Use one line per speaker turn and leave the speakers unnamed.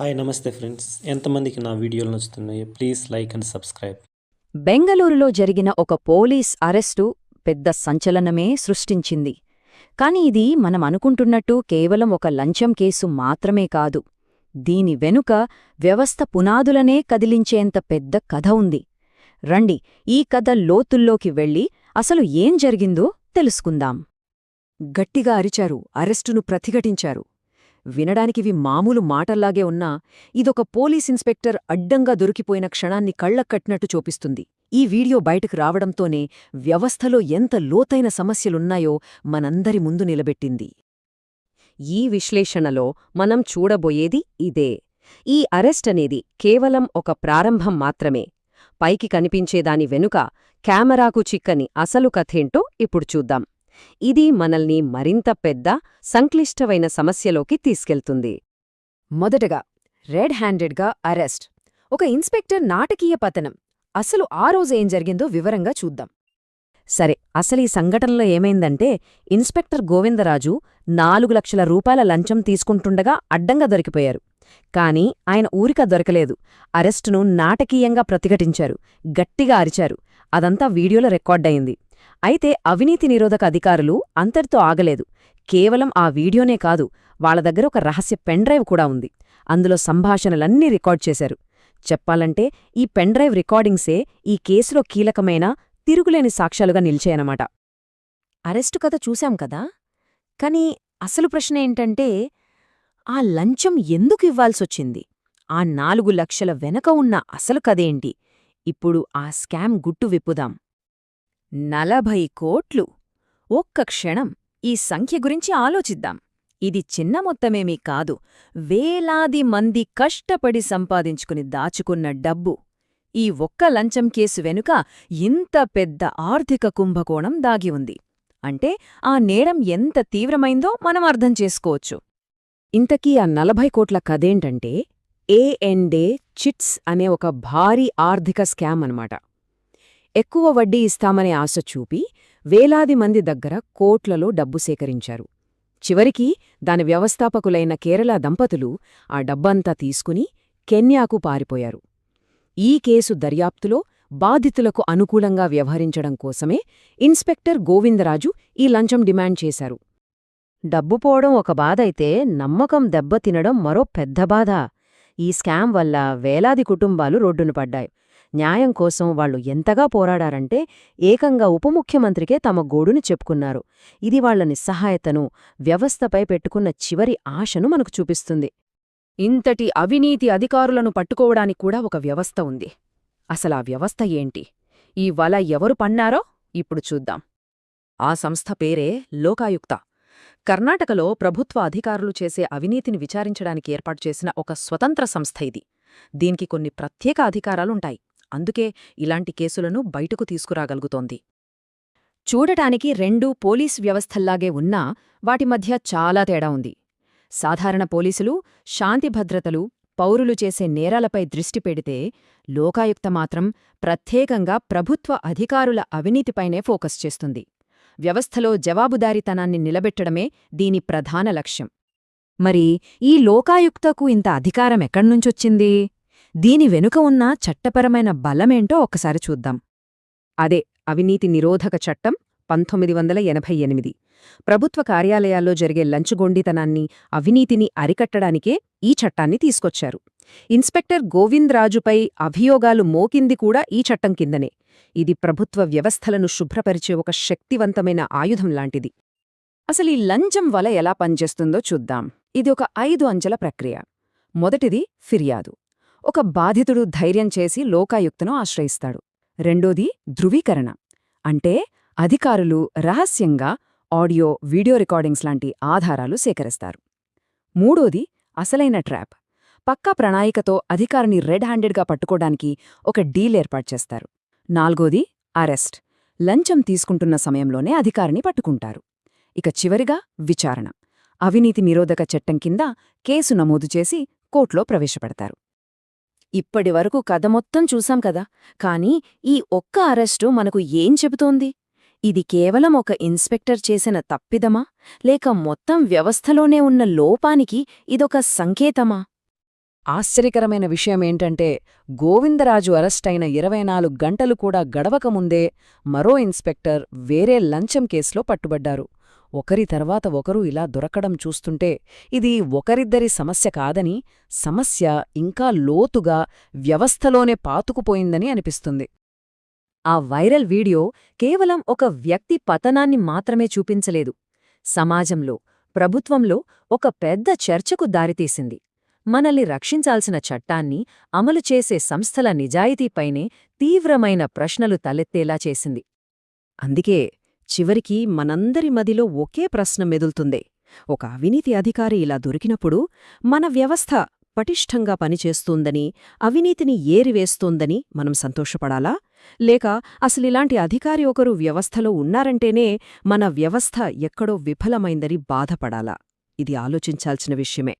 Hi నమస్తే friends ఎంతమందికి నా వీడియోలు నచ్చుతున్నాయి? ప్లీజ్ లైక్ అండ్ సబ్స్క్రైబ్
బెంగళూరులో జరిగిన ఒక పోలీస్ అరెస్టు పెద్ద సంచలనమే సృష్టించింది. కాని ఇది మనం అనుకుంటున్నట్టు కేవలం ఒక లంచం కేసు మాత్రమే కాదు. దీని వెనుక వ్యవస్థ పునాదులనే కదిలించేంత పెద్ద కథ ఉంది. రండి ఈ కథ లోతుల్లోకి వెళ్ళి అసలు ఏం జరిగిందో తెలుసుకుందాం. గట్టిగా అరిచారు అరెస్టును ప్రతిఘటించారు. వినడానికివి మామూలు మాటల్లాగే ఉన్నా ఇదొక పోలీస్ ఇన్స్పెక్టర్ అడ్డంగా దొరికిపోయిన క్షణాన్ని కళ్ళక్కట్టినట్టు చూపిస్తుంది. ఈ వీడియో బయటకు రావడంతోనే వ్యవస్థలో ఎంత లోతైన సమస్యలున్నాయో మనందరి ముందు నిలబెట్టింది. ఈ విశ్లేషణలో మనం చూడబోయేది ఇదే. ఈ అరెస్ట్ అనేది కేవలం ఒక ప్రారంభం మాత్రమే. పైకి కనిపించేదాని వెనుక కెమెరాకు చిక్కని అసలు కథేంటో ఇప్పుడు చూద్దాం. ఇది మనల్ని మరింత పెద్ద సంక్లిష్టమైన సమస్యలోకి తీసుకెళ్తుంది. మొదటగా రెడ్ హ్యాండెడ్గా అరెస్ట్. ఒక ఇన్స్పెక్టర్ నాటకీయ పతనం. అసలు ఆ రోజు ఏం జరిగిందో వివరంగా చూద్దాం. సరే అసలు ఈ సంఘటనలో ఏమైందంటే ఇన్స్పెక్టర్ గోవిందరాజు నాలుగు లక్షల రూపాయల లంచం తీసుకుంటుండగా అడ్డంగా దొరికిపోయారు. కాని ఆయన ఊరిక దొరకలేదు. అరెస్టును నాటకీయంగా ప్రతిఘటించారు. గట్టిగా అరిచారు. అదంతా వీడియోలో రికార్డయింది అయితే అవినీతి నిరోధక అధికారులు అంతటితో ఆగలేదు. కేవలం ఆ వీడియోనే కాదు వాళ్ళ దగ్గర ఒక రహస్య పెన్డ్రైవ్ కూడా ఉంది. అందులో సంభాషణలన్నీ రికార్డ్ చేశారు. చెప్పాలంటే ఈ పెన్డ్రైవ్ రికార్డింగ్సే ఈ కేసులో కీలకమైన తిరుగులేని సాక్ష్యాలుగా నిలిచాయనమాట అరెస్టు కథ చూశాం కదా? కాని అసలు ప్రశ్న ఏంటంటే ఆ లంచం ఎందుకు ఇవ్వాల్సొచ్చింది? ఆ నాలుగు లక్షల వెనక ఉన్న అసలు కదేంటి ఇప్పుడు ఆ స్కామ్ గుట్టు విప్పుదాం. నలభై కోట్లు. ఒక్క క్షణం. ఈ సంఖ్య గురించి ఆలోచిద్దాం. ఇది చిన్న మొత్తమేమీ కాదు. వేలాది మంది కష్టపడి సంపాదించుకుని దాచుకున్న డబ్బు. ఈ ఒక్క లంచం కేసు వెనుక ఇంత పెద్ద ఆర్థిక కుంభకోణం దాగి ఉంది. అంటే ఆ నేరం ఎంత తీవ్రమైందో మనం అర్థం చేసుకోవచ్చు. ఇంతకీ ఆ నలభై కోట్ల కదేంటంటే ఏఎండే చిట్స్ అనే ఒక భారీ ఆర్థిక స్కామ్ అన్నమాట. ఎక్కువ వడ్డీ ఇస్తామనే ఆశ చూపి వేలాది మంది దగ్గర కోట్లలో డబ్బు సేకరించారు. చివరికి దాని వ్యవస్థాపకులైన కేరళ దంపతులు ఆ డబ్బంతా తీసుకుని కెన్యాకు పారిపోయారు. ఈ కేసు దర్యాప్తులో బాధితులకు అనుకూలంగా వ్యవహరించడం కోసమే ఇన్స్పెక్టర్ గోవిందరాజు ఈ లంచం డిమాండ్ చేశారు. డబ్బు పోవడం ఒక బాధైతే నమ్మకం దెబ్బతినడం మరో పెద్ద బాధ. ఈ స్కామ్ వల్ల వేలాది కుటుంబాలు రోడ్డున పడ్డాయి. న్యాయం కోసం వాళ్ళు ఎంతగా పోరాడారంటే ఏకంగా ఉపముఖ్యమంత్రికే తమ గోడును చెప్పుకున్నారు. ఇది వాళ్ళ నిస్సహాయతను వ్యవస్థపై పెట్టుకున్న చివరి ఆశను మనకు చూపిస్తుంది. ఇంతటి అవినీతి అధికారులను పట్టుకోవడానికి కూడా ఒక వ్యవస్థ ఉంది. అసలా వ్యవస్థ ఏంటి? ఈ వల ఎవరు పన్నారో ఇప్పుడు చూద్దాం. ఆ సంస్థ పేరే లోకాయుక్త. కర్ణాటకలో ప్రభుత్వ అధికారులు చేసే అవినీతిని విచారించడానికి ఏర్పాటు చేసిన ఒక స్వతంత్ర సంస్థ ఇది. దీనికి కొన్ని ప్రత్యేక అధికారాలుంటాయి. అందుకే ఇలాంటి కేసులను బయటకు తీసుకురాగలుగుతోంది. చూడటానికి రెండూ పోలీస్ వ్యవస్థల్లాగే ఉన్నా వాటి మధ్య చాలా తేడా ఉంది. సాధారణ పోలీసులు శాంతి భద్రతలు పౌరులు చేసే నేరాలపై దృష్టి పెడితే లోకాయుక్త మాత్రం ప్రత్యేకంగా ప్రభుత్వ అధికారుల అవినీతిపైనే ఫోకస్ చేస్తుంది. వ్యవస్థలో జవాబుదారీతనాన్ని నిలబెట్టడమే దీని ప్రధాన లక్ష్యం. మరి ఈ లోకాయుక్తకు ఇంత అధికారం ఎక్కడ్నుంచొచ్చింది దీని వెనుక ఉన్న చట్టపరమైన బలమేంటో ఒక్కసారి చూద్దాం. అదే అవినీతి నిరోధక చట్టం పంతొమ్మిది వందల ఎనభై ఎనిమిది. ప్రభుత్వ కార్యాలయాల్లో జరిగే లంచుగొండితనాన్ని అవినీతిని అరికట్టడానికే ఈ చట్టాన్ని తీసుకొచ్చారు. ఇన్స్పెక్టర్ గోవింద్రాజుపై అభియోగాలు మోకింది కూడా ఈ చట్టం కిందనే. ఇది ప్రభుత్వ వ్యవస్థలను శుభ్రపరిచే ఒక శక్తివంతమైన ఆయుధం లాంటిది. అసలు ఈ లంచం వల ఎలా పనిచేస్తుందో చూద్దాం. ఇది ఒక ఐదు అంచెల ప్రక్రియ. మొదటిది ఫిర్యాదు. ఒక బాధితుడు ధైర్యం చేసి లోకాయుక్తను ఆశ్రయిస్తాడు. రెండోది ధృవీకరణ. అంటే అధికారులు రహస్యంగా ఆడియో వీడియో రికార్డింగ్స్ లాంటి ఆధారాలు సేకరిస్తారు. మూడోది అసలైన ట్రాప్. పక్కా ప్రణాళికతో అధికారిని రెడ్ హ్యాండెడ్గా పట్టుకోడానికి ఒక డీల్ ఏర్పాటు చేస్తారు. నాల్గోది అరెస్ట్. లంచం తీసుకుంటున్న సమయంలోనే అధికారిని పట్టుకుంటారు. ఇక చివరిగా విచారణ. అవినీతి నిరోధక చట్టం కింద కేసు నమోదు చేసి కోర్టులో ప్రవేశపెడతారు. ఇప్పటివరకు కథ మొత్తం చూసాం కదా. కానీ ఈ ఒక్క అరెస్టు మనకు ఏం చెబుతోంది? ఇది కేవలం ఒక ఇన్స్పెక్టర్ చేసిన తప్పిదమా? లేక మొత్తం వ్యవస్థలోనే ఉన్న లోపానికి ఇదొక సంకేతమా?
ఆశ్చర్యకరమైన విషయమేంటంటే గోవిందరాజు అరెస్టైన ఇరవై నాలుగు గంటలు కూడా గడవకముందే మరో ఇన్స్పెక్టర్ వేరే లంచం కేసులో పట్టుబడ్డారు. ఒకరి తర్వాత ఒకరు ఇలా దొరకడం చూస్తుంటే ఇది ఒకరిద్దరి సమస్య కాదని సమస్య ఇంకా లోతుగా వ్యవస్థలోనే పాతుకుపోయిందని అనిపిస్తుంది.
ఆ వైరల్ వీడియో కేవలం ఒక వ్యక్తి పతనాన్ని మాత్రమే చూపించలేదు. సమాజంలో ప్రభుత్వంలో ఒక పెద్ద చర్చకు దారితీసింది. మనల్ని రక్షించాల్సిన చట్టాన్ని అమలు చేసే సంస్థల నిజాయితీపైనే తీవ్రమైన ప్రశ్నలు తలెత్తేలా చేసింది.
అందుకే చివరికి మనందరి మదిలో ఒకే ప్రశ్న మెదులుతుంది ఒక అవినీతి అధికారి ఇలా దొరికినప్పుడు మన వ్యవస్థ పటిష్టంగా పనిచేస్తోందని అవినీతిని ఏరివేస్తోందని మనం సంతోషపడాలా? లేక అసలిలాంటి అధికారి ఒకరు వ్యవస్థలో ఉన్నారంటేనే మన వ్యవస్థ ఎక్కడో విఫలమైందని బాధపడాలా? ఇది ఆలోచించాల్సిన విషయమే.